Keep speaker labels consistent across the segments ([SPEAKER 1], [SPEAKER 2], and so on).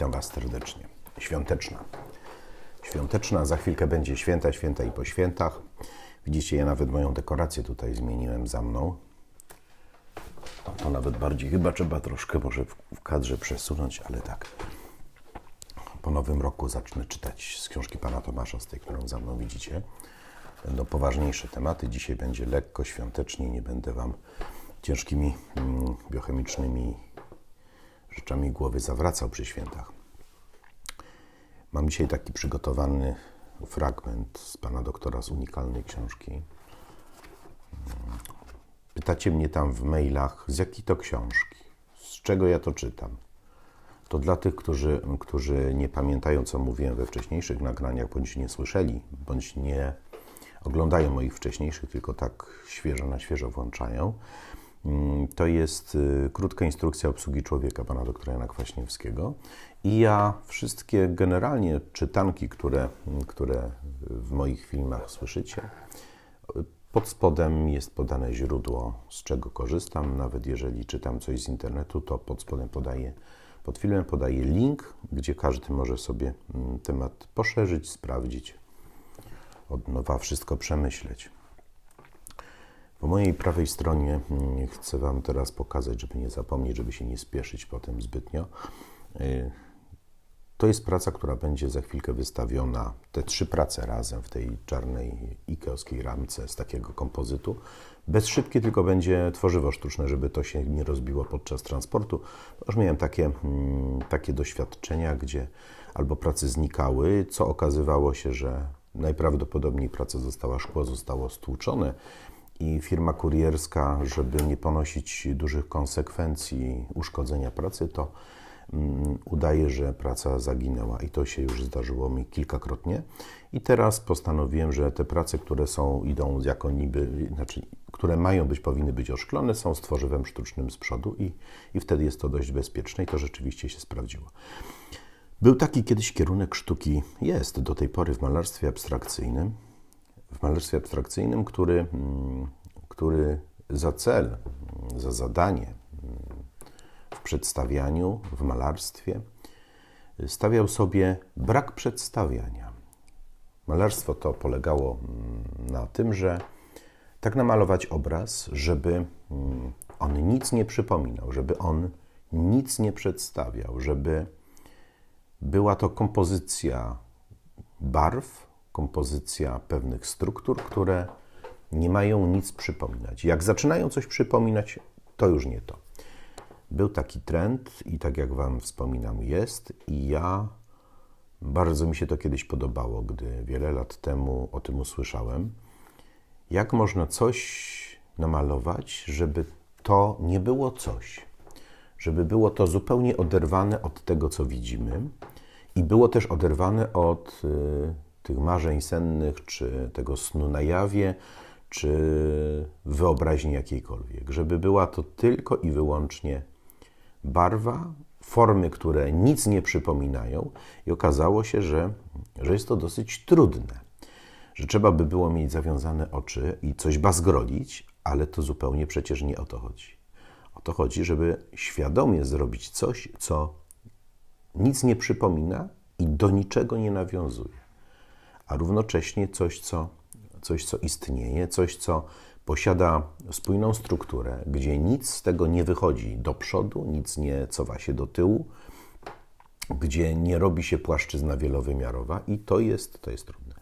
[SPEAKER 1] Witam Was serdecznie. Świąteczna. Świąteczna, za chwilkę będzie święta, święta i po świętach. Widzicie, ja nawet moją dekorację tutaj zmieniłem za mną. To, nawet bardziej, chyba trzeba troszkę może w, w kadrze przesunąć, ale tak. Po nowym roku zacznę czytać z książki pana Tomasza, z tej, którą za mną widzicie. Będą poważniejsze tematy. Dzisiaj będzie lekko, świątecznie. Nie będę Wam ciężkimi mm, biochemicznymi rzeczami głowy zawracał przy świętach. Mam dzisiaj taki przygotowany fragment z pana doktora z unikalnej książki. Pytacie mnie tam w mailach, z jakiej to książki, z czego ja to czytam. To dla tych, którzy, którzy nie pamiętają, co mówiłem we wcześniejszych nagraniach, bądź nie słyszeli, bądź nie oglądają moich wcześniejszych, tylko tak świeżo na świeżo włączają. Mm, to jest y, krótka instrukcja obsługi człowieka pana doktora Jana Kwaśniewskiego. I ja wszystkie generalnie czytanki, które, które w moich filmach słyszycie, pod spodem jest podane źródło, z czego korzystam. Nawet jeżeli czytam coś z internetu, to pod spodem podaję, pod filmem podaję link, gdzie każdy może sobie mm, temat poszerzyć, sprawdzić, od nowa wszystko przemyśleć. Po mojej prawej stronie mm, chcę Wam teraz pokazać, żeby nie zapomnieć, żeby się nie spieszyć potem zbytnio. Y, to jest praca, która będzie za chwilkę wystawiona, te trzy prace razem w tej czarnej ikeowskiej ramce z takiego kompozytu. Bez szybki tylko będzie tworzywo sztuczne, żeby to się nie rozbiło podczas transportu. Już miałem takie, mm, takie doświadczenia, gdzie albo prace znikały, co okazywało się, że najprawdopodobniej praca została, szkło zostało stłuczone, i firma kurierska, żeby nie ponosić dużych konsekwencji uszkodzenia pracy, to um, udaje, że praca zaginęła i to się już zdarzyło mi kilkakrotnie. I teraz postanowiłem, że te prace, które są, idą jako niby, znaczy, które mają być, powinny być oszklone, są z tworzywem sztucznym z przodu i, i wtedy jest to dość bezpieczne i to rzeczywiście się sprawdziło. Był taki kiedyś kierunek sztuki, jest do tej pory w malarstwie abstrakcyjnym, w malarstwie abstrakcyjnym, który, mm, który za cel, za zadanie mm, w przedstawianiu, w malarstwie stawiał sobie brak przedstawiania. Malarstwo to polegało mm, na tym, że tak namalować obraz, żeby on nic nie przypominał, żeby on nic nie przedstawiał, żeby była to kompozycja barw, kompozycja pewnych struktur, które nie mają nic przypominać. Jak zaczynają coś przypominać, to już nie to. Był taki trend i tak jak Wam wspominam, jest, i ja bardzo mi się to kiedyś podobało, gdy wiele lat temu o tym usłyszałem. Jak można coś namalować, żeby to nie było coś, żeby było to zupełnie oderwane od tego, co widzimy, i było też oderwane od y, tych marzeń sennych, czy tego snu na jawie, czy wyobraźni jakiejkolwiek. Żeby była to tylko i wyłącznie barwa, formy, które nic nie przypominają, i okazało się, że, że jest to dosyć trudne. Że trzeba by było mieć zawiązane oczy i coś bazgrolić, ale to zupełnie przecież nie o to chodzi. O to chodzi, żeby świadomie zrobić coś, co nic nie przypomina i do niczego nie nawiązuje a równocześnie coś, co, coś, co istnieje, coś, co posiada spójną strukturę, gdzie nic z tego nie wychodzi do przodu, nic nie cofa się do tyłu, gdzie nie robi się płaszczyzna wielowymiarowa i to jest, to jest trudne.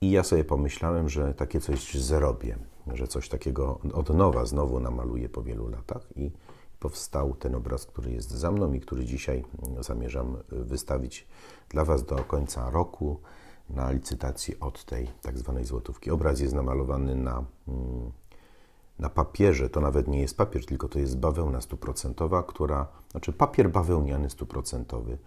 [SPEAKER 1] I ja sobie pomyślałem, że takie coś zrobię, że coś takiego od nowa znowu namaluję po wielu latach i powstał ten obraz, który jest za mną i który dzisiaj zamierzam wystawić dla Was do końca roku na licytacji od tej tak zwanej złotówki. Obraz jest namalowany na, mm, na papierze. To nawet nie jest papier, tylko to jest bawełna stuprocentowa, która, znaczy papier bawełniany stuprocentowy,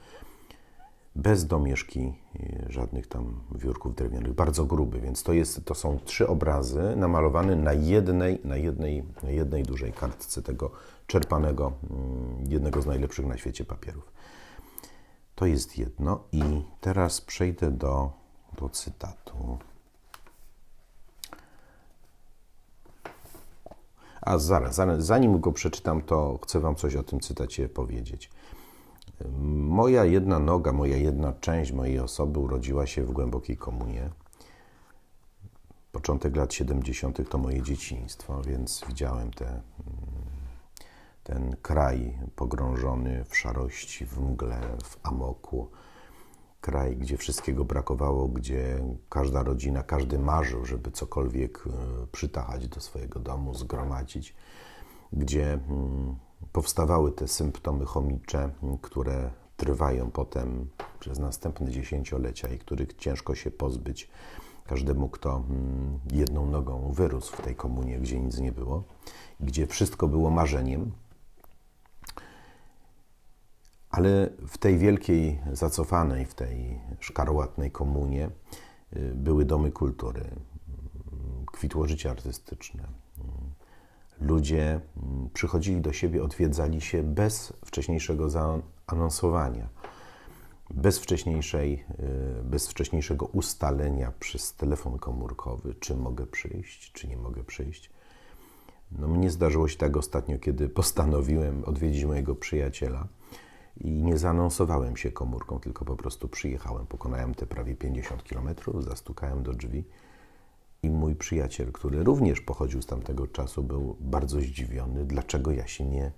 [SPEAKER 1] bez domieszki y, żadnych tam wiórków drewnianych, bardzo gruby, więc to, jest, to są trzy obrazy namalowane na jednej, na jednej, na jednej dużej kartce tego czerpanego, mm, jednego z najlepszych na świecie papierów. To jest jedno i teraz przejdę do do cytatu. A zaraz, zanim go przeczytam, to chcę Wam coś o tym cytacie powiedzieć. Moja jedna noga, moja jedna część mojej osoby urodziła się w głębokiej komunie. Początek lat 70. to moje dzieciństwo, więc widziałem te, ten kraj pogrążony w szarości, w mgle, w amoku. Kraj, gdzie wszystkiego brakowało, gdzie każda rodzina, każdy marzył, żeby cokolwiek e, przytachać do swojego domu, zgromadzić, gdzie mm, powstawały te symptomy chomicze, które trwają potem przez następne dziesięciolecia i których ciężko się pozbyć każdemu, kto mm, jedną nogą wyrósł w tej komunie, gdzie nic nie było, gdzie wszystko było marzeniem. Ale w tej wielkiej, zacofanej, w tej szkarłatnej komunie y, były domy kultury, mm, kwitło życie artystyczne. Ludzie mm, przychodzili do siebie, odwiedzali się bez wcześniejszego zaanonsowania bez, wcześniejszej, y, bez wcześniejszego ustalenia przez telefon komórkowy, czy mogę przyjść, czy nie mogę przyjść. No, mnie zdarzyło się tak ostatnio, kiedy postanowiłem odwiedzić mojego przyjaciela i nie zaanonsowałem się komórką, tylko po prostu przyjechałem. Pokonałem te prawie 50 kilometrów, zastukałem do drzwi i mój przyjaciel, który również pochodził z tamtego czasu, był bardzo zdziwiony, dlaczego ja się nie,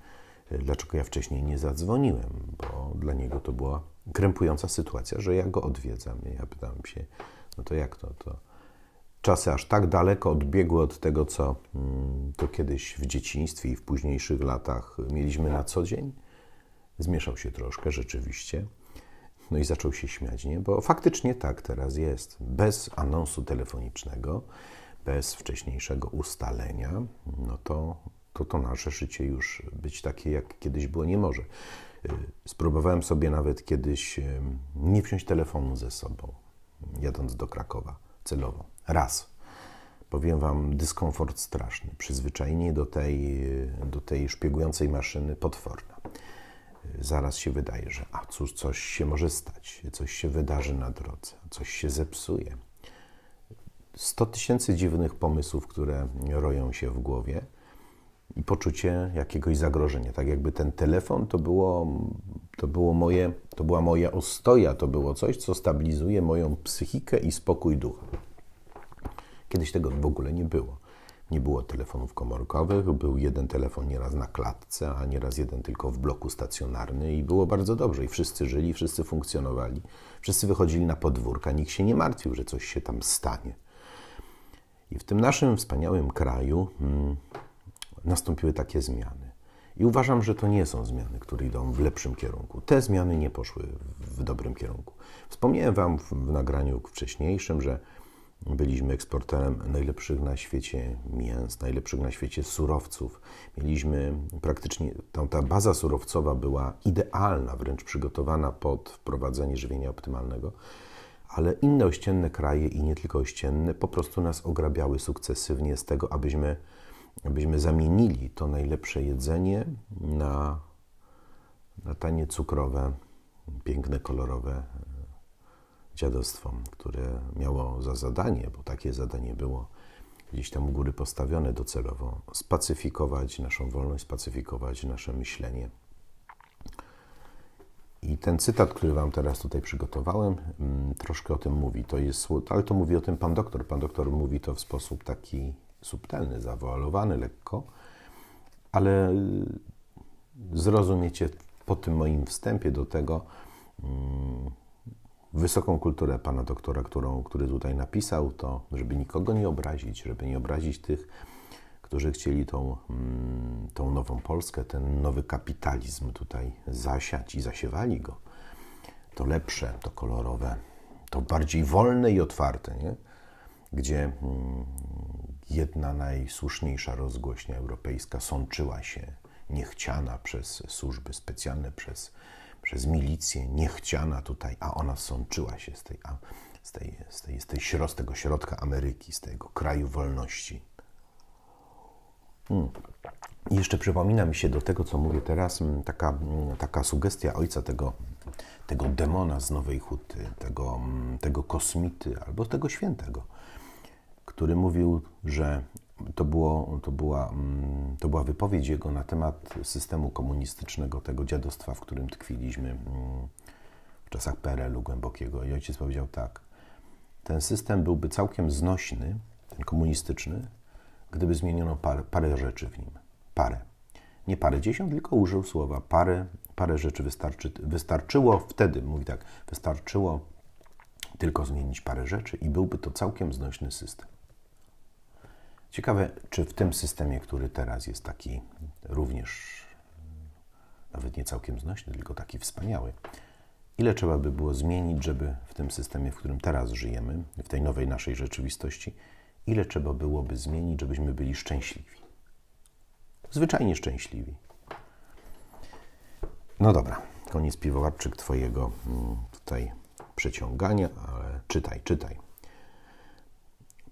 [SPEAKER 1] dlaczego ja wcześniej nie zadzwoniłem, bo dla niego to była krępująca sytuacja, że ja go odwiedzam. Ja pytam się, no to jak to? to czasy aż tak daleko odbiegły od tego, co mm, to kiedyś w dzieciństwie i w późniejszych latach mieliśmy na co dzień. Zmieszał się troszkę rzeczywiście. No i zaczął się śmiać, nie? Bo faktycznie tak teraz jest. Bez anonsu telefonicznego, bez wcześniejszego ustalenia, no to to, to nasze życie już być takie, jak kiedyś było, nie może. Y, spróbowałem sobie nawet kiedyś y, nie wziąć telefonu ze sobą, jadąc do Krakowa celowo. Raz. Powiem Wam, dyskomfort straszny. Przyzwyczajenie do tej, do tej szpiegującej maszyny potworne. Zaraz się wydaje, że a cóż, coś się może stać, coś się wydarzy na drodze, coś się zepsuje. 100 tysięcy dziwnych pomysłów, które roją się w głowie – i poczucie jakiegoś zagrożenia. Tak jakby ten telefon to było, to było moje, to była moja ostoja, to było coś, co stabilizuje moją psychikę i spokój ducha. Kiedyś tego w ogóle nie było. Nie było telefonów komórkowych, był jeden telefon nieraz na klatce, a nieraz jeden tylko w bloku stacjonarny i było bardzo dobrze. I wszyscy żyli, wszyscy funkcjonowali, wszyscy wychodzili na podwórka, nikt się nie martwił, że coś się tam stanie. I w tym naszym wspaniałym kraju hmm, nastąpiły takie zmiany. I uważam, że to nie są zmiany, które idą w lepszym kierunku. Te zmiany nie poszły w dobrym kierunku. Wspomniałem Wam w nagraniu wcześniejszym, że byliśmy eksporterem najlepszych na świecie mięs, najlepszych na świecie surowców. Mieliśmy praktycznie, ta baza surowcowa była idealna, wręcz przygotowana pod wprowadzenie żywienia optymalnego, ale inne ościenne kraje i nie tylko ościenne po prostu nas ograbiały sukcesywnie z tego, abyśmy abyśmy zamienili to najlepsze jedzenie na, na tanie cukrowe, piękne, kolorowe e, dziadostwo, które miało za zadanie, bo takie zadanie było gdzieś tam u góry postawione docelowo, spacyfikować naszą wolność, spacyfikować nasze myślenie. I ten cytat, który Wam teraz tutaj przygotowałem, mm, troszkę o tym mówi. To jest, ale to mówi o tym pan doktor. Pan doktor mówi to w sposób taki subtelny, zawoalowany lekko, ale zrozumiecie po tym moim wstępie do tego mm, wysoką kulturę pana doktora, którą, który tutaj napisał, to żeby nikogo nie obrazić, żeby nie obrazić tych, którzy chcieli tą, mm, tą nową Polskę, ten nowy kapitalizm tutaj zasiać i zasiewali go. To lepsze, to kolorowe, to bardziej wolne i otwarte, nie? gdzie mm, jedna najsłuszniejsza rozgłośnia europejska sączyła się, niechciana przez służby specjalne, przez, przez milicję, niechciana tutaj, a ona sączyła się z, tej, z, tej, z, tej, z, tej, z tego środka Ameryki, z tego kraju wolności. Hmm. Jeszcze przypomina mi się do tego, co mówię teraz, taka, taka sugestia ojca tego, tego demona z Nowej Huty, tego, tego kosmity albo tego świętego który mówił, że to, było, to, była, mm, to była wypowiedź jego na temat systemu komunistycznego, tego dziadostwa, w którym tkwiliśmy mm, w czasach PRL-u głębokiego. I ojciec powiedział tak, ten system byłby całkiem znośny, ten komunistyczny, gdyby zmieniono parę, parę rzeczy w nim. Parę. Nie parę dziesiąt, tylko użył słowa parę, parę rzeczy wystarczy, wystarczyło wtedy, mówi tak, wystarczyło tylko zmienić parę rzeczy i byłby to całkiem znośny system. Ciekawe, czy w tym systemie, który teraz jest taki również nawet nie całkiem znośny, tylko taki wspaniały, ile trzeba by było zmienić, żeby w tym systemie, w którym teraz żyjemy, w tej nowej naszej rzeczywistości, ile trzeba byłoby zmienić, żebyśmy byli szczęśliwi. Zwyczajnie szczęśliwi. No dobra, koniec piwowarczyk Twojego mm, tutaj przeciągania, ale czytaj, czytaj.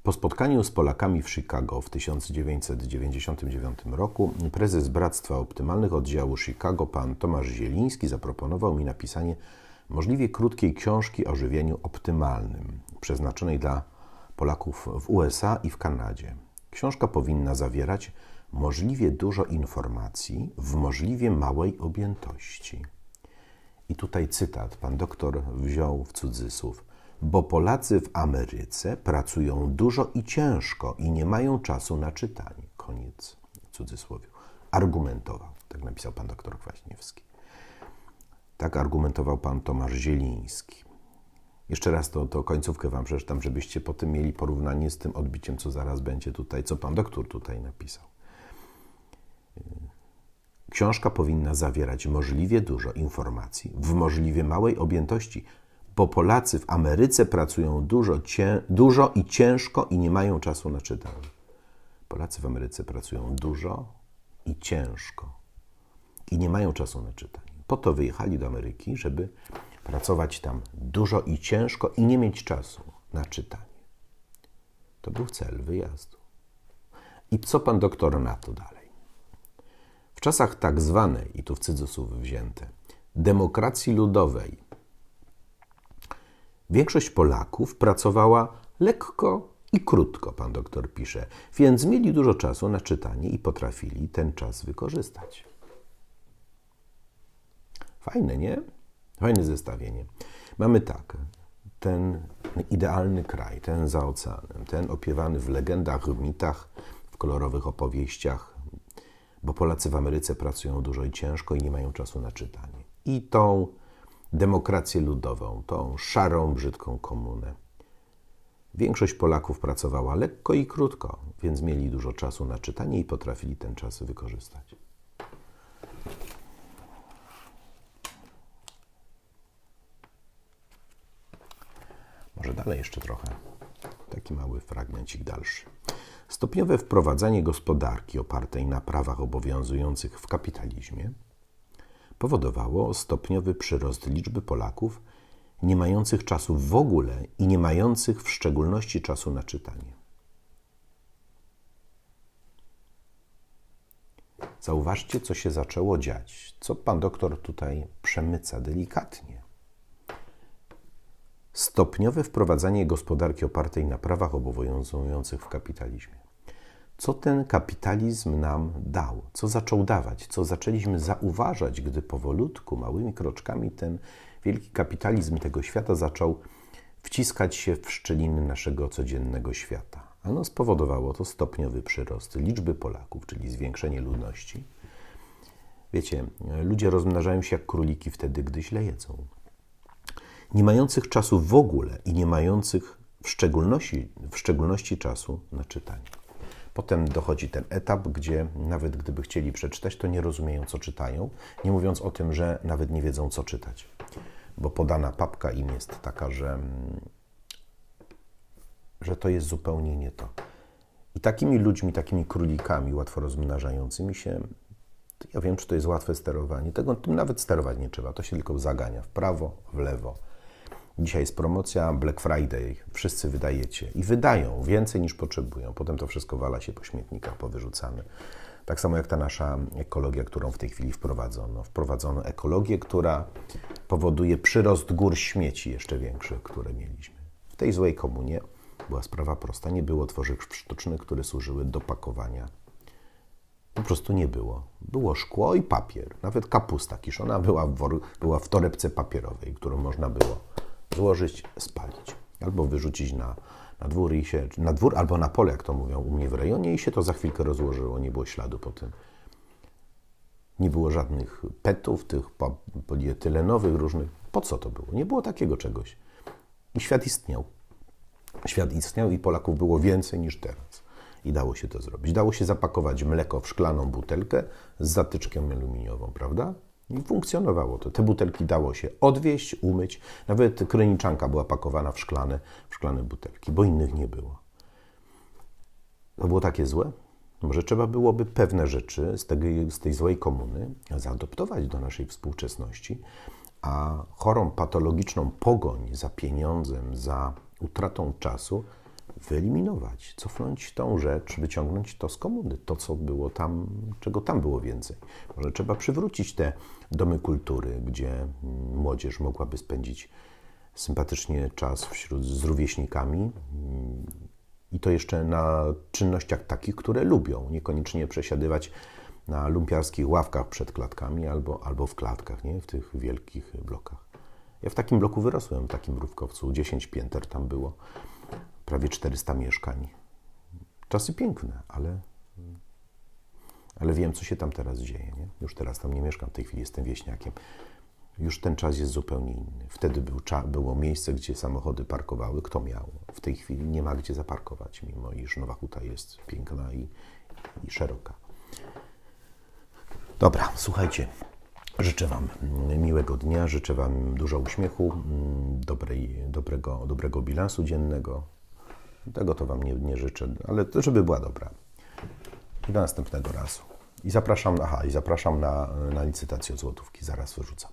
[SPEAKER 1] Po spotkaniu z Polakami w Chicago w 1999 roku prezes Bractwa Optymalnych Oddziału Chicago, pan Tomasz Zieliński, zaproponował mi napisanie możliwie krótkiej książki o żywieniu optymalnym, przeznaczonej dla Polaków w USA i w Kanadzie. Książka powinna zawierać możliwie dużo informacji w możliwie małej objętości. I tutaj cytat, pan doktor wziął w cudzysłów, bo Polacy w Ameryce pracują dużo i ciężko i nie mają czasu na czytanie. Koniec cudzysłowiu. Argumentował, tak napisał pan doktor Kwaśniewski. Tak argumentował pan Tomasz Zieliński. Jeszcze raz to, to końcówkę wam przeczytam, żebyście potem mieli porównanie z tym odbiciem, co zaraz będzie tutaj, co pan doktor tutaj napisał. Książka powinna zawierać możliwie dużo informacji w możliwie małej objętości, bo Polacy w Ameryce pracują dużo, cię, dużo i ciężko i nie mają czasu na czytanie. Polacy w Ameryce pracują dużo i ciężko i nie mają czasu na czytanie. Po to wyjechali do Ameryki, żeby pracować tam dużo i ciężko i nie mieć czasu na czytanie. To był cel wyjazdu. I co pan doktor na to dalej? W czasach tak zwanej, i tu w cudzysłów wzięte, demokracji ludowej, większość Polaków pracowała lekko i krótko, pan doktor pisze, więc mieli dużo czasu na czytanie i potrafili ten czas wykorzystać. Fajne, nie? Fajne zestawienie. Mamy tak, ten idealny kraj, ten za oceanem, ten opiewany w legendach, w mitach, w kolorowych opowieściach, bo Polacy w Ameryce pracują dużo i ciężko i nie mają czasu na czytanie. I tą demokrację ludową, tą szarą, brzydką komunę. Większość Polaków pracowała lekko i krótko, więc mieli dużo czasu na czytanie i potrafili ten czas wykorzystać. Może dalej jeszcze trochę. Taki mały fragmencik dalszy. Stopniowe wprowadzanie gospodarki opartej na prawach obowiązujących w kapitalizmie powodowało stopniowy przyrost liczby Polaków nie mających czasu w ogóle i nie mających w szczególności czasu na czytanie. Zauważcie, co się zaczęło dziać, co pan doktor tutaj przemyca delikatnie. Stopniowe wprowadzanie gospodarki opartej na prawach obowiązujących w kapitalizmie. Co ten kapitalizm nam dał? Co zaczął dawać? Co zaczęliśmy zauważać, gdy powolutku, małymi kroczkami ten wielki kapitalizm tego świata zaczął wciskać się w szczeliny naszego codziennego świata? Ano spowodowało to stopniowy przyrost liczby Polaków, czyli zwiększenie ludności. Wiecie, ludzie rozmnażają się jak króliki wtedy, gdy źle jedzą nie mających czasu w ogóle i nie mających w szczególności, w szczególności czasu na czytanie. Potem dochodzi ten etap, gdzie nawet gdyby chcieli przeczytać, to nie rozumieją, co czytają, nie mówiąc o tym, że nawet nie wiedzą, co czytać. Bo podana papka im jest taka, że, że to jest zupełnie nie to. I takimi ludźmi, takimi królikami łatwo rozmnażającymi się, ja wiem, czy to jest łatwe sterowanie. Tego tym nawet sterować nie trzeba. To się tylko zagania w prawo, w lewo Dzisiaj jest promocja Black Friday, wszyscy wydajecie i wydają więcej niż potrzebują. Potem to wszystko wala się po śmietnikach, powyrzucamy. Tak samo jak ta nasza ekologia, którą w tej chwili wprowadzono. Wprowadzono ekologię, która powoduje przyrost gór śmieci jeszcze większy, które mieliśmy. W tej złej komunie Była sprawa prosta. Nie było tworzyw sztucznych, które służyły do pakowania. Po prostu nie było. Było szkło i papier. Nawet kapusta kiszona była w, była w torebce papierowej, którą można było złożyć, spalić. Albo wyrzucić na, na dwór i się, na dwór albo na pole, jak to mówią u mnie w rejonie i się to za chwilkę rozłożyło. Nie było śladu po tym. Nie było żadnych petów, tych po- polietylenowych różnych. Po co to było? Nie było takiego czegoś. I świat istniał. Świat istniał i Polaków było więcej niż teraz. I dało się to zrobić. Dało się zapakować mleko w szklaną butelkę z zatyczkiem aluminiową, prawda? Funkcjonowało to. Te butelki dało się odwieźć, umyć. Nawet kryniczanka była pakowana w szklane, w szklane butelki, bo innych nie było. To było takie złe? Może trzeba byłoby pewne rzeczy z tej, z tej złej komuny zaadoptować do naszej współczesności, a chorą, patologiczną pogoń za pieniądzem, za utratą czasu wyeliminować, cofnąć tą rzecz, wyciągnąć to z komuny, to co było tam, czego tam było więcej. Może trzeba przywrócić te domy kultury, gdzie mm, młodzież mogłaby spędzić sympatycznie czas wśród z rówieśnikami, mm, i to jeszcze na czynnościach takich, które lubią, niekoniecznie przesiadywać na lumpiarskich ławkach przed klatkami albo, albo w klatkach, nie? w tych wielkich blokach. Ja w takim bloku wyrosłem, w takim Mrówkowcu, 10 pięter tam było, prawie 400 mieszkań. Czasy piękne, ale, ale wiem, co się tam teraz dzieje. Nie? Już teraz tam nie mieszkam, w tej chwili jestem wieśniakiem. Już ten czas jest zupełnie inny. Wtedy był było miejsce, gdzie samochody parkowały, kto miał. W tej chwili nie ma gdzie zaparkować, mimo iż Nowa Huta jest piękna i, i szeroka. Dobra, słuchajcie. Życzę Wam miłego dnia, życzę Wam dużo uśmiechu, mm, dobrej, dobrego, dobrego bilansu dziennego. Tego to Wam nie, nie życzę, ale to, żeby była dobra. I do następnego razu. I zapraszam, aha, i zapraszam na, na licytację złotówki. Zaraz wyrzucam.